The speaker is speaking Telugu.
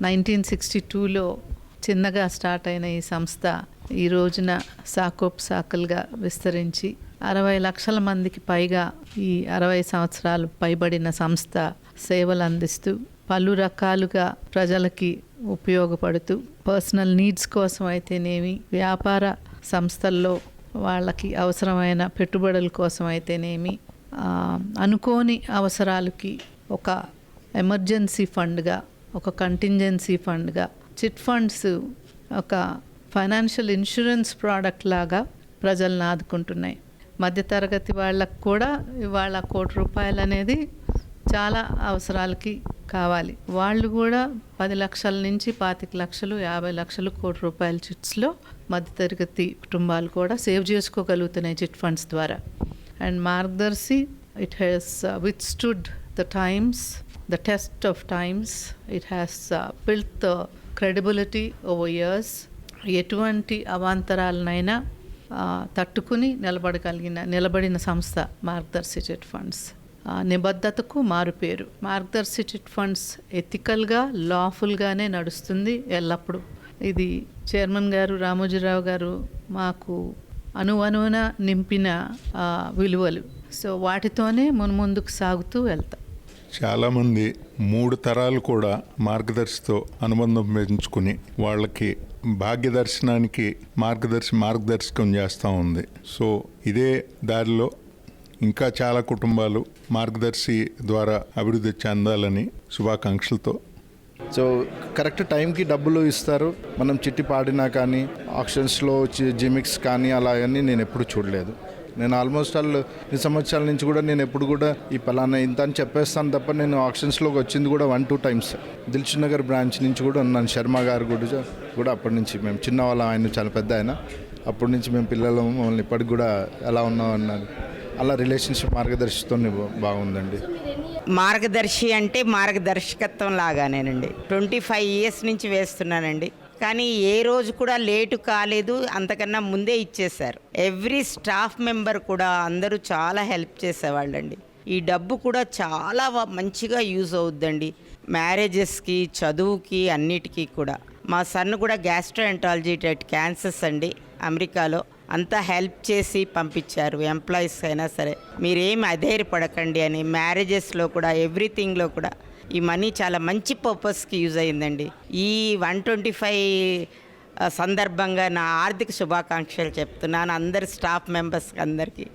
నైన్టీన్ సిక్స్టీ టూలో చిన్నగా స్టార్ట్ అయిన ఈ సంస్థ ఈ రోజున సాకోప్ సాకల్గా విస్తరించి అరవై లక్షల మందికి పైగా ఈ అరవై సంవత్సరాలు పైబడిన సంస్థ సేవలు అందిస్తూ పలు రకాలుగా ప్రజలకి ఉపయోగపడుతూ పర్సనల్ నీడ్స్ కోసం అయితేనేమి వ్యాపార సంస్థల్లో వాళ్ళకి అవసరమైన పెట్టుబడుల కోసం అయితేనేమి అనుకోని అవసరాలకి ఒక ఎమర్జెన్సీ ఫండ్గా ఒక కంటింజెన్సీ ఫండ్గా చిట్ ఫండ్స్ ఒక ఫైనాన్షియల్ ఇన్సూరెన్స్ ప్రోడక్ట్ లాగా ప్రజలను ఆదుకుంటున్నాయి. మధ్యతరగతి వాళ్ళకు కూడా ఇవాళ కోటి రూపాయలు అనేది చాలా అవసరాలకి కావాలి. వాళ్ళు కూడా పది లక్షల నుంచి పాతిక లక్షలు యాభై లక్షలు కోటి రూపాయల చిట్స్లో మధ్యతరగతి కుటుంబాలు కూడా సేవ్ చేసుకోగలుగుతున్నాయి చిట్ ఫండ్స్ ద్వారా. And Margadarsi it has the the times the test of times it uh, built the credibility over years ఎటువంటి అవాంతరాలనైనా తట్టుకుని నిలబడగలిగిన నిలబడిన సంస్థ మార్గదర్శి చిట్ ఫండ్స్. నిబద్ధతకు మారుపేరు. మార్గదర్శి చిట్ ఫండ్స్ ఎథికల్గా లాఫుల్గానే నడుస్తుంది ఎల్లప్పుడూ. ఇది చైర్మన్ గారు రామోజీరావు గారు మాకు అణువణువున నింపిన విలువలు. సో వాటితోనే మన ముందుకు సాగుతూ వెళ్తాం. చాలామంది మూడు తరాలు కూడా మార్గదర్శితో అనుబంధం పెంచుకుని వాళ్ళకి భాగ్యదర్శనానికి మార్గదర్శి మార్గదర్శకం చేస్తూ ఉంది. సో ఇదే దారిలో ఇంకా చాలా కుటుంబాలు మార్గదర్శి ద్వారా అభివృద్ధి చెందాలని శుభాకాంక్షలతో. సో కరెక్ట్ టైంకి డబ్బులు ఇస్తారు. మనం చిట్టి పాడినా కానీ ఆప్షన్స్లో జిమిక్స్ కానీ అలా అని నేను ఎప్పుడు చూడలేదు. నేను ఆల్మోస్ట్ ఆల్ ఈ సంవత్సరాల నుంచి కూడా నేను ఎప్పుడు కూడా ఈ పలానా ఇంత అని చెప్పేస్తాను తప్ప నేను ఆప్షన్స్లోకి వచ్చింది కూడా one two times Dilsukhnagar branch నుంచి కూడా ఉన్నాను. శర్మ గారు కూడా కూడా అప్పటి నుంచి మేము చిన్నవాళ్ళం. ఆయన చాలా పెద్ద ఆయన. అప్పటి నుంచి మేము పిల్లలు మమ్మల్ని ఇప్పటికి కూడా ఎలా ఉన్నాం అన్నాను అలా రిలేషన్షిప్ మార్గదర్శితో బాగుందండి. మార్గదర్శి అంటే మార్గదర్శకత్వం లాగానేనండి. ట్వంటీ ఫైవ్ ఇయర్స్ నుంచి వేస్తున్నానండి. కానీ ఏ రోజు కూడా లేటు కాలేదు అంతకన్నా ముందే ఇచ్చేశారు. ఎవ్రీ స్టాఫ్ మెంబర్ కూడా అందరూ చాలా హెల్ప్ చేసేవాళ్ళండి. ఈ డబ్బు కూడా చాలా మంచిగా యూజ్ అవుద్దండి. మ్యారేజెస్కి చదువుకి అన్నిటికీ కూడా. మా సన్ కూడా గ్యాస్ట్రోఎంటాలజీ టైట్ క్యాన్సర్స్ అండి అమెరికాలో. అంతా హెల్ప్ చేసి పంపించారు ఎంప్లాయీస్ అయినా సరే. మీరేం అధైర్యపడకండి అని మ్యారేజెస్లో కూడా ఎవ్రీథింగ్లో కూడా ఈ మనీ చాలా మంచి పర్పస్కి యూజ్ అయిందండి ఈ వన్ ట్వంటీ ఫైవ్ సందర్భంగా నా ఆర్థిక శుభాకాంక్షలు చెప్తున్నాను అందరి స్టాఫ్ మెంబర్స్కి అందరికీ.